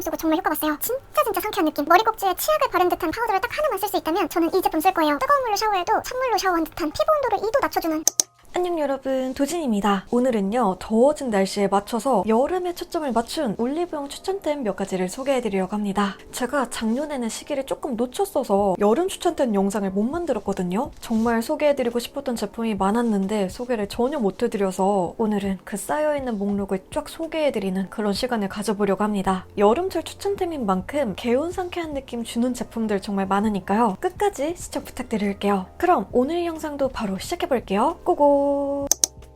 제품 쓰고 정말 효과 봤어요. 진짜 진짜 상쾌한 느낌. 머리 꼭지에 치약을 바른 듯한 파우더를 딱 하나만 쓸 수 있다면 저는 이 제품 쓸 거예요. 뜨거운 물로 샤워해도 찬물로 샤워한 듯한 피부 온도를 2도 낮춰주는 안녕 여러분 도진입니다. 오늘은요 더워진 날씨에 맞춰서 여름에 초점을 맞춘 올리브영 추천템 몇 가지를 소개해드리려고 합니다. 제가 작년에는 시기를 조금 놓쳤어서 여름 추천템 영상을 못 만들었거든요. 정말 소개해드리고 싶었던 제품이 많았는데 소개를 전혀 못해드려서 오늘은 그 쌓여있는 목록을 쫙 소개해드리는 그런 시간을 가져보려고 합니다. 여름철 추천템인 만큼 개운 상쾌한 느낌 주는 제품들 정말 많으니까요. 끝까지 시청 부탁드릴게요. 그럼 오늘 영상도 바로 시작해볼게요. 고고! 哦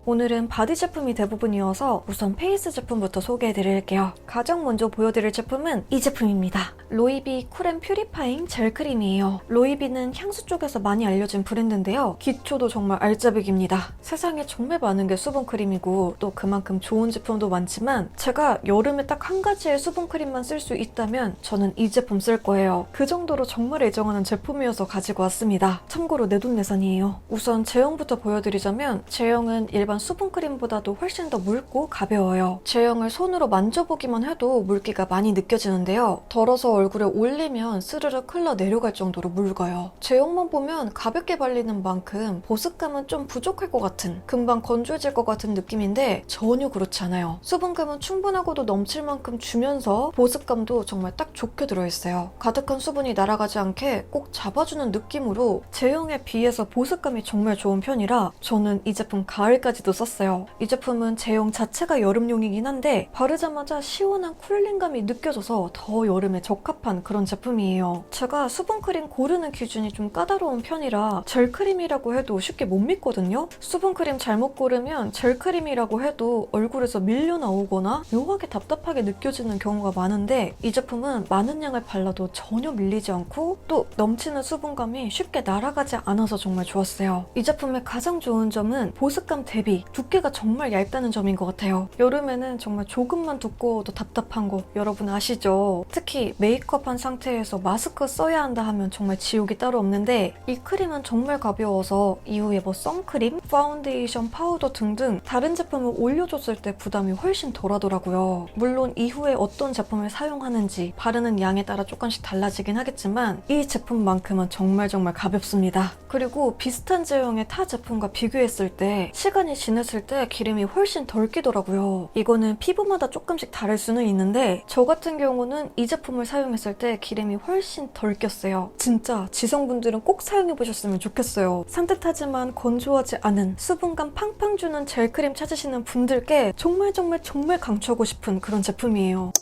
오늘은 바디 제품이 대부분이어서 우선 페이스 제품부터 소개해드릴게요. 가장 먼저 보여드릴 제품은 이 제품입니다. 로이비 쿨앤 퓨리파잉 젤 크림이에요. 로이비는 향수 쪽에서 많이 알려진 브랜드인데요. 기초도 정말 알짜배기입니다. 세상에 정말 많은 게 수분 크림이고 또 그만큼 좋은 제품도 많지만 제가 여름에 딱 한 가지의 수분 크림만 쓸 수 있다면 저는 이 제품 쓸 거예요. 그 정도로 정말 애정하는 제품이어서 가지고 왔습니다. 참고로 내 돈내산이에요. 우선 제형부터 보여드리자면 제형은 일반 수분 크림보다도 훨씬 더 묽고 가벼워요. 제형을 손으로 만져보기만 해도 물기가 많이 느껴지는데요. 덜어서 얼굴에 올리면 스르륵 흘러 내려갈 정도로 묽어요. 제형만 보면 가볍게 발리는 만큼 보습감은 좀 부족할 것 같은 금방 건조해질 것 같은 느낌인데 전혀 그렇지 않아요. 수분감은 충분하고도 넘칠 만큼 주면서 보습감도 정말 딱 좋게 들어있어요. 가득한 수분이 날아가지 않게 꼭 잡아주는 느낌으로 제형에 비해서 보습감이 정말 좋은 편이라 저는 이 제품 가을까지 도 썼어요. 이 제품은 제형 자체가 여름용이긴 한데 바르자마자 시원한 쿨링감이 느껴져서 더 여름에 적합한 그런 제품이에요. 제가 수분크림 고르는 기준이 좀 까다로운 편이라 젤크림이라고 해도 쉽게 못 믿거든요. 수분크림 잘못 고르면 젤크림이라고 해도 얼굴에서 밀려 나오거나 묘하게 답답하게 느껴지는 경우가 많은데 이 제품은 많은 양을 발라도 전혀 밀리지 않고 또 넘치는 수분감이 쉽게 날아가지 않아서 정말 좋았어요. 이 제품의 가장 좋은 점은 보습감 대비 두께가 정말 얇다는 점인 것 같아요. 여름에는 정말 조금만 두꺼워도 답답한 거 여러분 아시죠? 특히 메이크업 한 상태에서 마스크 써야 한다 하면 정말 지옥이 따로 없는데 이 크림은 정말 가벼워서 이후에 뭐 선크림, 파운데이션, 파우더 등등 다른 제품을 올려줬을 때 부담이 훨씬 덜하더라고요. 물론 이후에 어떤 제품을 사용하는지 바르는 양에 따라 조금씩 달라지긴 하겠지만 이 제품만큼은 정말 정말 가볍습니다. 그리고 비슷한 제형의 타 제품과 비교했을 때 시간이 지났을 때 기름이 훨씬 덜 끼더라고요. 이거는 피부마다 조금씩 다를 수는 있는데 저 같은 경우는 이 제품을 사용했을 때 기름이 훨씬 덜 꼈어요. 진짜 지성분들은 꼭 사용해보셨으면 좋겠어요. 산뜻하지만 건조하지 않은 수분감 팡팡 주는 젤크림 찾으시는 분들께 정말 정말 정말 강추하고 싶은 그런 제품이에요.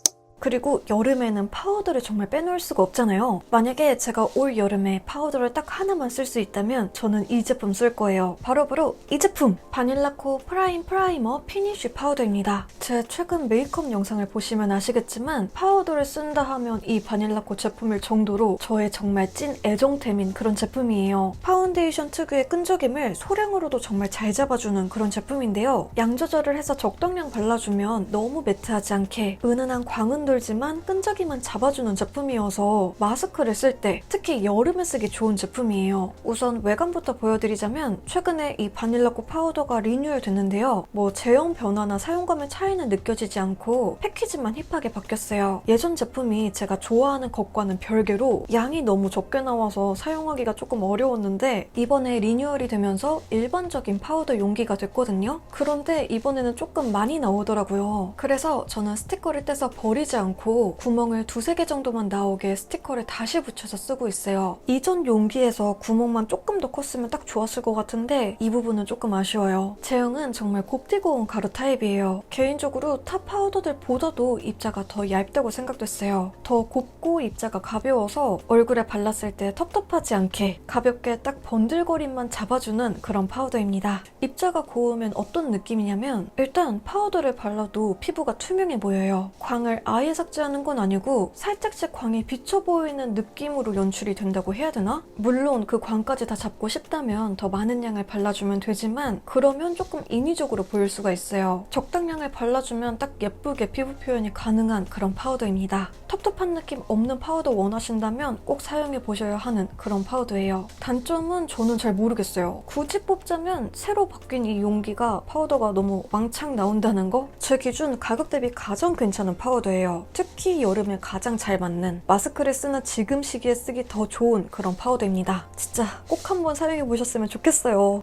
그리고 여름에는 파우더를 정말 빼놓을 수가 없잖아요. 만약에 제가 올 여름에 파우더를 딱 하나만 쓸 수 있다면 저는 이 제품 쓸 거예요. 바로 바로 이 제품! 바닐라코 프라임 프라이머 피니쉬 파우더입니다. 제 최근 메이크업 영상을 보시면 아시겠지만 파우더를 쓴다 하면 이 바닐라코 제품일 정도로 저의 정말 찐 애정템인 그런 제품이에요. 파운데이션 특유의 끈적임을 소량으로도 정말 잘 잡아주는 그런 제품인데요. 양 조절을 해서 적당량 발라주면 너무 매트하지 않게 은은한 광은 돌지만 끈적임은 잡아주는 제품이어서 마스크를 쓸 때 특히 여름에 쓰기 좋은 제품이에요. 우선 외관부터 보여드리자면 최근에 이 바닐라코 파우더가 리뉴얼 됐는데요. 뭐 제형 변화나 사용감의 차이는 느껴지지 않고 패키지만 힙하게 바뀌었어요. 예전 제품이 제가 좋아하는 것과는 별개로 양이 너무 적게 나와서 사용하기가 조금 어려웠는데 이번에 리뉴얼이 되면서 일반적인 파우더 용기가 됐거든요. 그런데 이번에는 조금 많이 나오더라고요. 그래서 저는 스티커를 떼서 버리지 않고 구멍을 두세 개 정도만 나오게 스티커를 다시 붙여서 쓰고 있어요. 이전 용기에서 구멍만 조금 더 컸으면 딱 좋았을 것 같은데 이 부분은 조금 아쉬워요. 제형은 정말 곱디고운 가루 타입이에요. 개인적으로 타 파우더들보다도 입자가 더 얇다고 생각됐어요. 더 곱고 입자가 가벼워서 얼굴에 발랐을 때 텁텁하지 않게 가볍게 딱 번들거림만 잡아주는 그런 파우더입니다. 입자가 고우면 어떤 느낌이냐면 일단 파우더를 발라도 피부가 투명해 보여요. 광을 아예 삭제하는 건 아니고 살짝씩 광이 비쳐 보이는 느낌으로 연출이 된다고 해야 되나? 물론 그 광까지 다 잡고 싶다면 더 많은 양을 발라주면 되지만 그러면 조금 인위적으로 보일 수가 있어요. 적당량을 발라주면 딱 예쁘게 피부 표현이 가능한 그런 파우더입니다. 복잡한 느낌 없는 파우더 원하신다면 꼭 사용해 보셔야 하는 그런 파우더예요. 단점은 저는 잘 모르겠어요. 굳이 뽑자면 새로 바뀐 이 용기가 파우더가 너무 왕창 나온다는 거? 제 기준 가격 대비 가장 괜찮은 파우더예요. 특히 여름에 가장 잘 맞는 마스크를 쓰는 지금 시기에 쓰기 더 좋은 그런 파우더입니다. 진짜 꼭 한번 사용해 보셨으면 좋겠어요.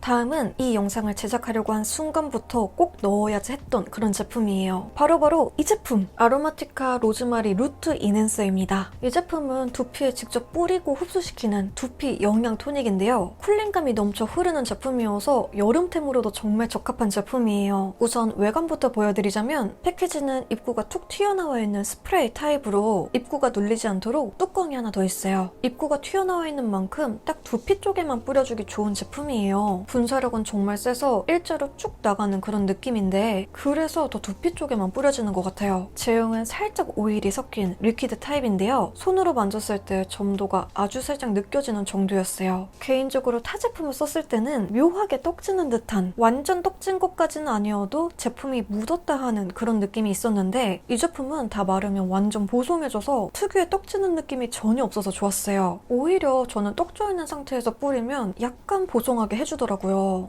다음은 이 영상을 제작하려고 한 순간부터 꼭 넣어야지 했던 그런 제품이에요. 바로 바로 이 제품! 아로마티카 로즈마리 루트 이넨서입니다. 이 제품은 두피에 직접 뿌리고 흡수시키는 두피 영양 토닉인데요. 쿨링감이 넘쳐 흐르는 제품이어서 여름템으로도 정말 적합한 제품이에요. 우선 외관부터 보여드리자면 패키지는 입구가 툭 튀어나와 있는 스프레이 타입으로 입구가 눌리지 않도록 뚜껑이 하나 더 있어요. 입구가 튀어나와 있는 만큼 딱 두피 쪽에만 뿌려주기 좋은 제품이에요. 분사력은 정말 세서 일자로 쭉 나가는 그런 느낌인데 그래서 더 두피 쪽에만 뿌려지는 것 같아요. 제형은 살짝 오일이 섞인 리퀴드 타입인데요. 손으로 만졌을 때 점도가 아주 살짝 느껴지는 정도였어요. 개인적으로 타 제품을 썼을 때는 묘하게 떡지는 듯한 완전 떡진 것까지는 아니어도 제품이 묻었다 하는 그런 느낌이 있었는데 이 제품은 다 마르면 완전 보송해져서 특유의 떡지는 느낌이 전혀 없어서 좋았어요. 오히려 저는 떡져 있는 상태에서 뿌리면 약간 보송하게 해주더라고요.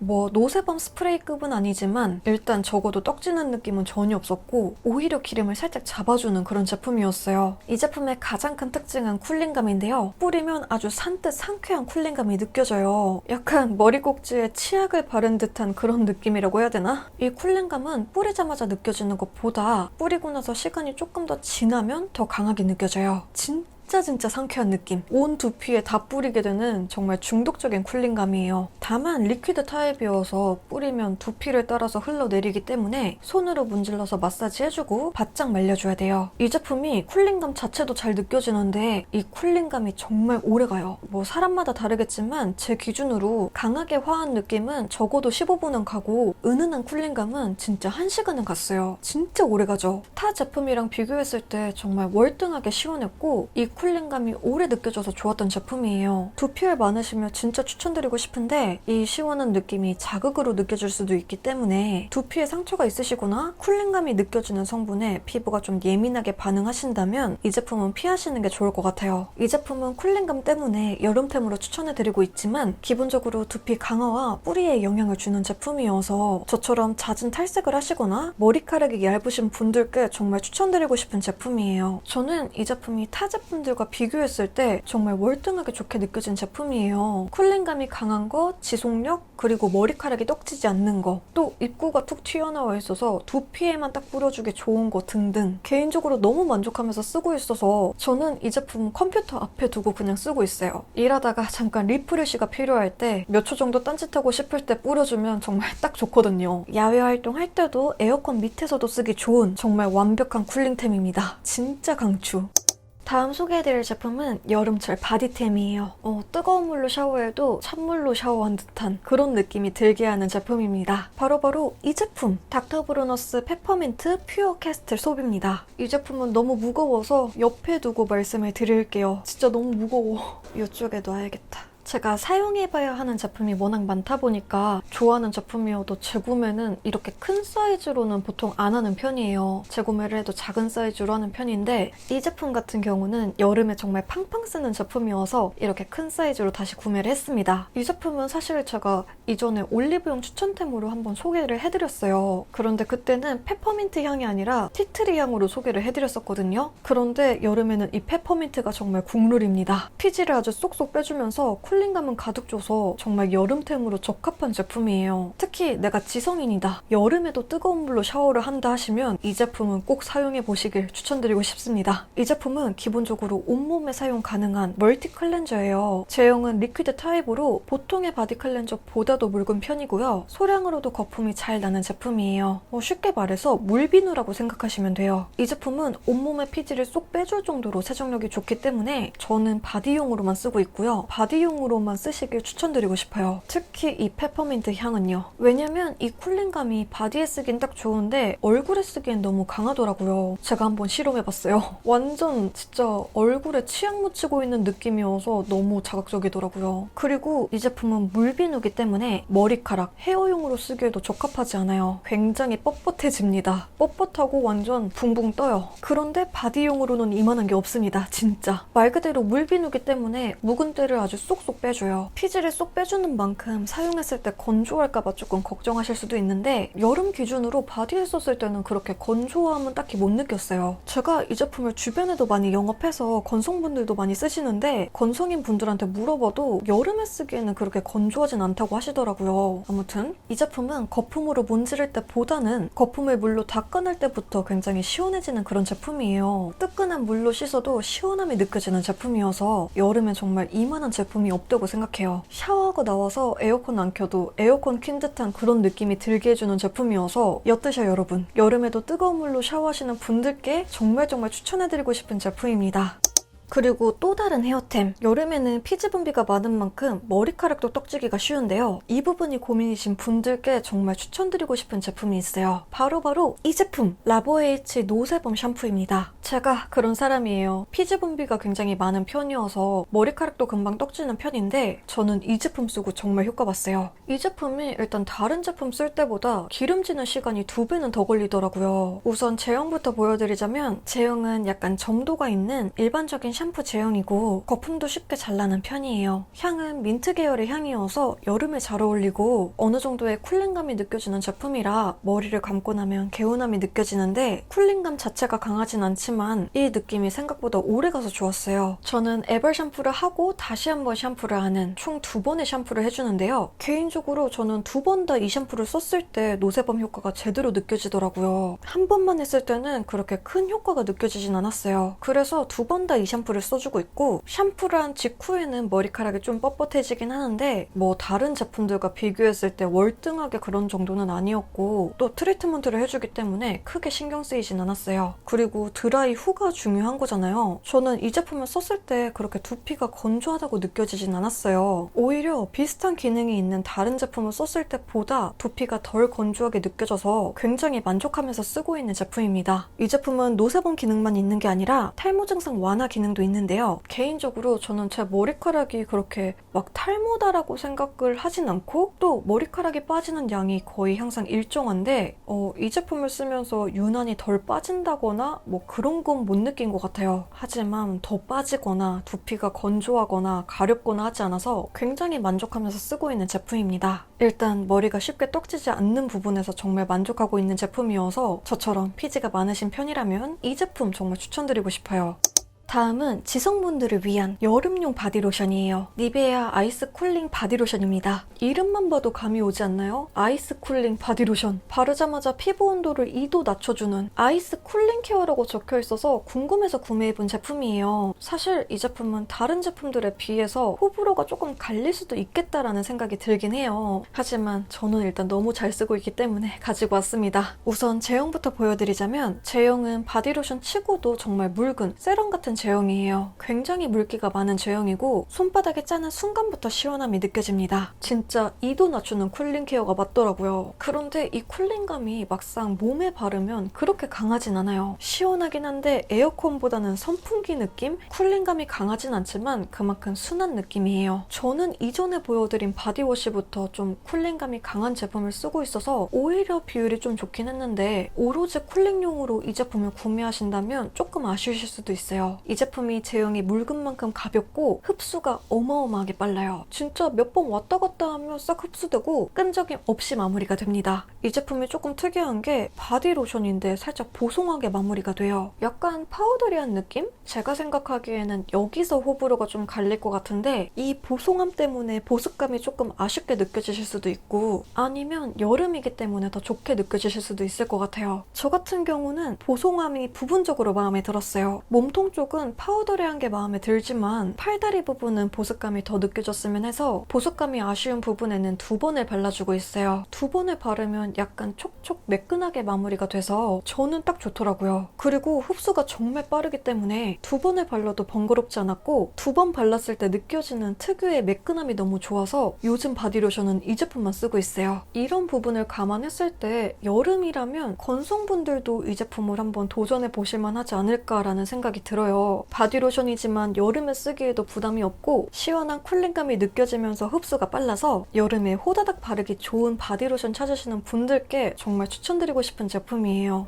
뭐 노세범 스프레이급은 아니지만 일단 적어도 떡지는 느낌은 전혀 없었고 오히려 기름을 살짝 잡아주는 그런 제품이었어요. 이 제품의 가장 큰 특징은 쿨링감인데요. 뿌리면 아주 산뜻 상쾌한 쿨링감이 느껴져요. 약간 머리 꼭지에 치약을 바른 듯한 그런 느낌이라고 해야 되나? 이 쿨링감은 뿌리자마자 느껴지는 것보다 뿌리고 나서 시간이 조금 더 지나면 더 강하게 느껴져요. 진 진짜 진짜 상쾌한 느낌. 온 두피에 다 뿌리게 되는 정말 중독적인 쿨링감이에요. 다만 리퀴드 타입이어서 뿌리면 두피를 따라서 흘러내리기 때문에 손으로 문질러서 마사지 해주고 바짝 말려줘야 돼요. 이 제품이 쿨링감 자체도 잘 느껴지는데 이 쿨링감이 정말 오래가요. 뭐 사람마다 다르겠지만 제 기준으로 강하게 화한 느낌은 적어도 15분은 가고 은은한 쿨링감은 진짜 1시간은 갔어요. 진짜 오래가죠. 타 제품이랑 비교했을 때 정말 월등하게 시원했고 이 쿨링감이 오래 느껴져서 좋았던 제품이에요. 두피열 많으시면 진짜 추천드리고 싶은데 이 시원한 느낌이 자극으로 느껴질 수도 있기 때문에 두피에 상처가 있으시거나 쿨링감이 느껴지는 성분에 피부가 좀 예민하게 반응하신다면 이 제품은 피하시는 게 좋을 것 같아요. 이 제품은 쿨링감 때문에 여름템으로 추천해드리고 있지만 기본적으로 두피 강화와 뿌리에 영향을 주는 제품이어서 저처럼 잦은 탈색을 하시거나 머리카락이 얇으신 분들께 정말 추천드리고 싶은 제품이에요. 저는 이 제품이 타 제품 들과 비교했을 때 정말 월등하게 좋게 느껴진 제품이에요. 쿨링감이 강한 거, 지속력, 그리고 머리카락이 떡지지 않는 거, 또 입구가 툭 튀어나와 있어서 두피에만 딱 뿌려주기 좋은 거 등등. 개인적으로 너무 만족하면서 쓰고 있어서 저는 이 제품 컴퓨터 앞에 두고 그냥 쓰고 있어요. 일하다가 잠깐 리프레시가 필요할 때 몇 초 정도 딴짓하고 싶을 때 뿌려주면 정말 딱 좋거든요. 야외 활동할 때도 에어컨 밑에서도 쓰기 좋은 정말 완벽한 쿨링템입니다. 진짜 강추. 다음 소개해드릴 제품은 여름철 바디템이에요. 어, 뜨거운 물로 샤워해도 찬물로 샤워한 듯한 그런 느낌이 들게 하는 제품입니다. 바로바로 이 제품! 닥터브루너스 페퍼민트 퓨어 캐스틀 솝입니다. 이 제품은 너무 무거워서 옆에 두고 말씀을 드릴게요. 진짜 너무 무거워. 이쪽에 놔야겠다. 제가 사용해봐야 하는 제품이 워낙 많다 보니까 좋아하는 제품이어도 재구매는 이렇게 큰 사이즈로는 보통 안 하는 편이에요. 재구매를 해도 작은 사이즈로 하는 편인데 이 제품 같은 경우는 여름에 정말 팡팡 쓰는 제품이어서 이렇게 큰 사이즈로 다시 구매를 했습니다. 이 제품은 사실 제가 이전에 올리브영 추천템으로 한번 소개를 해드렸어요. 그런데 그때는 페퍼민트 향이 아니라 티트리 향으로 소개를 해드렸었거든요. 그런데 여름에는 이 페퍼민트가 정말 국룰입니다. 피지를 아주 쏙쏙 빼주면서 쿨링감은 가득 줘서 정말 여름템으로 적합한 제품이에요. 특히 내가 지성인이다. 여름에도 뜨거운 물로 샤워를 한다 하시면 이 제품은 꼭 사용해 보시길 추천드리고 싶습니다. 이 제품은 기본적으로 온몸에 사용 가능한 멀티 클렌저예요. 제형은 리퀴드 타입으로 보통의 바디 클렌저보다도 묽은 편이고요. 소량으로도 거품이 잘 나는 제품이에요. 뭐 쉽게 말해서 물비누라고 생각하시면 돼요. 이 제품은 온몸의 피지를 쏙 빼줄 정도로 세정력이 좋기 때문에 저는 바디용으로만 쓰고 있고요. 바디용 으로 바디용으로만 쓰시길 추천드리고 싶어요. 특히 이 페퍼민트 향은요. 왜냐면 이 쿨링감이 바디에 쓰긴 딱 좋은데 얼굴에 쓰기엔 너무 강하더라고요. 제가 한번 실험해봤어요. 완전 진짜 얼굴에 치약 묻히고 있는 느낌이어서 너무 자극적이더라고요. 그리고 이 제품은 물비누기 때문에 머리카락, 헤어용으로 쓰기에도 적합하지 않아요. 굉장히 뻣뻣해집니다. 뻣뻣하고 완전 붕붕 떠요. 그런데 바디용으로는 이만한 게 없습니다. 진짜. 말 그대로 물비누기 때문에 묵은 때를 아주 쏙쏙 빼줘요. 피지를 쏙 빼주는 만큼 사용했을 때 건조할까봐 조금 걱정하실 수도 있는데 여름 기준으로 바디에 썼을 때는 그렇게 건조함은 딱히 못 느꼈어요. 제가 이 제품을 주변에도 많이 영업해서 건성분들도 많이 쓰시는데 건성인 분들한테 물어봐도 여름에 쓰기에는 그렇게 건조하진 않다고 하시더라고요. 아무튼 이 제품은 거품으로 문지를 때보다는 거품을 물로 닦아낼 때부터 굉장히 시원해지는 그런 제품이에요. 뜨끈한 물로 씻어도 시원함이 느껴지는 제품이어서 여름엔 정말 이만한 제품이 없 다고 생각해요. 샤워하고 나와서 에어컨 안 켜도 에어컨 킨 듯한 그런 느낌이 들게 해주는 제품이어서 엿드셔 여러분. 여름에도 뜨거운 물로 샤워하시는 분들께 정말 정말 추천해드리고 싶은 제품입니다. 그리고 또 다른 헤어템. 여름에는 피지 분비가 많은 만큼 머리카락도 떡지기가 쉬운데요. 이 부분이 고민이신 분들께 정말 추천드리고 싶은 제품이 있어요. 바로 바로 이 제품! 라보에이치 노세범 샴푸입니다. 제가 그런 사람이에요. 피지 분비가 굉장히 많은 편이어서 머리카락도 금방 떡지는 편인데 저는 이 제품 쓰고 정말 효과 봤어요. 이 제품이 일단 다른 제품 쓸 때보다 기름지는 시간이 두 배는 더 걸리더라고요. 우선 제형부터 보여드리자면 제형은 약간 점도가 있는 일반적인 샴푸 제형이고 거품도 쉽게 잘 나는 편이에요. 향은 민트 계열의 향이어서 여름에 잘 어울리고 어느 정도의 쿨링감이 느껴지는 제품이라 머리를 감고 나면 개운함이 느껴지는데 쿨링감 자체가 강하진 않지만 이 느낌이 생각보다 오래 가서 좋았어요. 저는 에벌 샴푸를 하고 다시 한번 샴푸를 하는 총 두 번의 샴푸를 해주는데요. 개인적으로 저는 두 번 다 이 샴푸를 썼을 때 노세범 효과가 제대로 느껴지더라고요. 한 번만 했을 때는 그렇게 큰 효과가 느껴지진 않았어요. 그래서 두 번 다 이 샴푸 를 써주고 있고 샴푸를 한 직후에는 머리카락이 좀 뻣뻣해지긴 하는데 뭐 다른 제품들과 비교했을 때 월등하게 그런 정도는 아니었고 또 트리트먼트를 해주기 때문에 크게 신경 쓰이진 않았어요. 그리고 드라이 후가 중요한 거잖아요. 저는 이 제품을 썼을 때 그렇게 두피가 건조하다고 느껴지진 않았어요. 오히려 비슷한 기능이 있는 다른 제품을 썼을 때보다 두피가 덜 건조하게 느껴져서 굉장히 만족하면서 쓰고 있는 제품입니다. 이 제품은 노세범 기능만 있는 게 아니라 탈모 증상 완화 기능도 있는데요. 개인적으로 저는 제 머리카락이 그렇게 막 탈모다라고 생각을 하진 않고 또 머리카락이 빠지는 양이 거의 항상 일정한데 어, 이 제품을 쓰면서 유난히 덜 빠진다거나 뭐 그런 건 못 느낀 것 같아요. 하지만 더 빠지거나 두피가 건조하거나 가렵거나 하지 않아서 굉장히 만족하면서 쓰고 있는 제품입니다. 일단 머리가 쉽게 떡지지 않는 부분에서 정말 만족하고 있는 제품이어서 저처럼 피지가 많으신 편이라면 이 제품 정말 추천드리고 싶어요. 다음은 지성분들을 위한 여름용 바디로션이에요. 니베아 아이스 쿨링 바디로션입니다. 이름만 봐도 감이 오지 않나요? 아이스 쿨링 바디로션. 바르자마자 피부 온도를 2도 낮춰주는 아이스 쿨링 케어라고 적혀 있어서 궁금해서 구매해본 제품이에요. 사실 이 제품은 다른 제품들에 비해서 호불호가 조금 갈릴 수도 있겠다라는 생각이 들긴 해요. 하지만 저는 일단 너무 잘 쓰고 있기 때문에 가지고 왔습니다. 우선 제형부터 보여드리자면 제형은 바디로션 치고도 정말 묽은 세럼 같은 제형이에요. 굉장히 물기가 많은 제형이고 손바닥에 짜는 순간부터 시원함이 느껴집니다. 진짜 2도 낮추는 쿨링 케어가 맞더라고요. 그런데 이 쿨링감이 막상 몸에 바르면 그렇게 강하진 않아요. 시원하긴 한데 에어컨보다는 선풍기 느낌? 쿨링감이 강하진 않지만 그만큼 순한 느낌이에요. 저는 이전에 보여드린 바디워시부터 좀 쿨링감이 강한 제품을 쓰고 있어서 오히려 비율이 좀 좋긴 했는데 오로지 쿨링용으로 이 제품을 구매하신다면 조금 아쉬우실 수도 있어요. 이 제품이 제형이 묽은 만큼 가볍고 흡수가 어마어마하게 빨라요. 진짜 몇 번 왔다 갔다 하면 싹 흡수되고 끈적임 없이 마무리가 됩니다. 이 제품이 조금 특이한 게 바디 로션인데 살짝 보송하게 마무리가 돼요. 약간 파우더리한 느낌? 제가 생각하기에는 여기서 호불호가 좀 갈릴 것 같은데 이 보송함 때문에 보습감이 조금 아쉽게 느껴지실 수도 있고 아니면 여름이기 때문에 더 좋게 느껴지실 수도 있을 것 같아요. 저 같은 경우는 보송함이 부분적으로 마음에 들었어요. 몸통 쪽은 파우더리한 게 마음에 들지만 팔다리 부분은 보습감이 더 느껴졌으면 해서 보습감이 아쉬운 부분에는 두 번을 발라주고 있어요. 두 번을 바르면 약간 촉촉 매끈하게 마무리가 돼서 저는 딱 좋더라고요. 그리고 흡수가 정말 빠르기 때문에 두 번을 발라도 번거롭지 않았고 두 번 발랐을 때 느껴지는 특유의 매끈함이 너무 좋아서 요즘 바디로션은 이 제품만 쓰고 있어요. 이런 부분을 감안했을 때 여름이라면 건성분들도 이 제품을 한번 도전해 보실만 하지 않을까라는 생각이 들어요. 바디로션이지만 여름에 쓰기에도 부담이 없고 시원한 쿨링감이 느껴지면서 흡수가 빨라서 여름에 호다닥 바르기 좋은 바디로션 찾으시는 분들께 정말 추천드리고 싶은 제품이에요.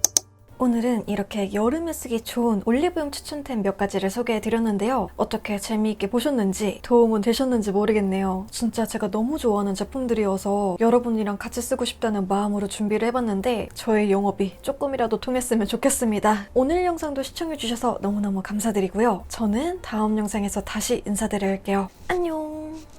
오늘은 이렇게 여름에 쓰기 좋은 올리브영 추천템 몇 가지를 소개해 드렸는데요. 어떻게 재미있게 보셨는지 도움은 되셨는지 모르겠네요. 진짜 제가 너무 좋아하는 제품들이어서 여러분이랑 같이 쓰고 싶다는 마음으로 준비를 해봤는데 저의 영업이 조금이라도 통했으면 좋겠습니다. 오늘 영상도 시청해 주셔서 너무너무 감사드리고요. 저는 다음 영상에서 다시 인사드릴게요. 안녕!